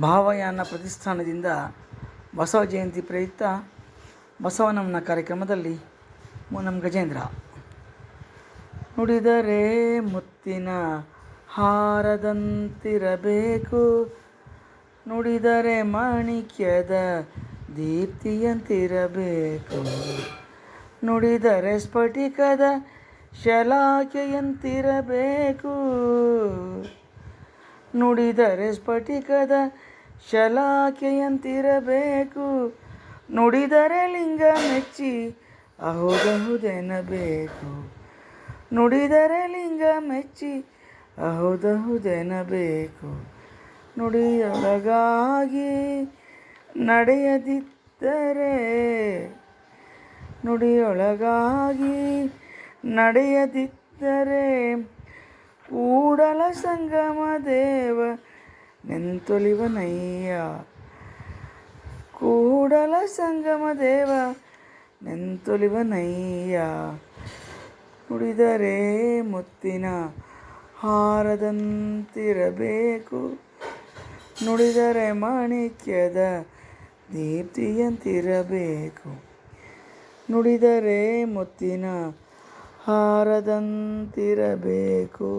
ಭಾವಯಾನ ಪ್ರತಿಷ್ಠಾನದಿಂದ ಬಸವ ಜಯಂತಿ ಪ್ರಯುಕ್ತ ಬಸವನಮ್ಮನ ಕಾರ್ಯಕ್ರಮದಲ್ಲಿ ನಮ್ಮ ಗಜೇಂದ್ರ. ನುಡಿದರೆ ಮುತ್ತಿನ ಹಾರದಂತಿರಬೇಕು. ನುಡಿದರೆ ಮಾಣಿಕ್ಯದ ದೀಪ್ತಿಯಂತಿರಬೇಕು. ನುಡಿದರೆ ಸ್ಫಟಿಕದ ಶಲಾಕೆಯಂತಿರಬೇಕು. ನುಡಿದರೆ ಸ್ಫಟಿಕದ ಶಲಾಕೆಯಂತಿರಬೇಕು ನುಡಿದರೆ ಲಿಂಗ ಮೆಚ್ಚಿ ಅಹುದಹುದೆನಬೇಕು. ನುಡಿದರೆ ಲಿಂಗ ಮೆಚ್ಚಿ ಅಹುದಹುದೆನಬೇಕು. ನುಡಿಯೊಳಗಾಗಿ ನಡೆಯದಿದ್ದರೆ ನುಡಿಯೊಳಗಾಗಿ ನಡೆಯದಿದ್ದರೆ ಕೂಡಲ ಸಂಗಮ ದೇವ, ನೆಂತೊಲಿವನಯ್ಯ. ಕೂಡಲ ಸಂಗಮ ದೇವ, ನೆಂತೊಲಿವನಯ್ಯ. ನುಡಿದರೆ ಮುತ್ತಿನ ಹಾರದಂತಿರಬೇಕು, ನುಡಿದರೆ ಮಾಣಿಕ್ಯದ ದೀಪ್ತಿಯಂತಿರಬೇಕು. ನುಡಿದರೆ ಮುತ್ತಿನ ಹಾರದಂತಿರಬೇಕು.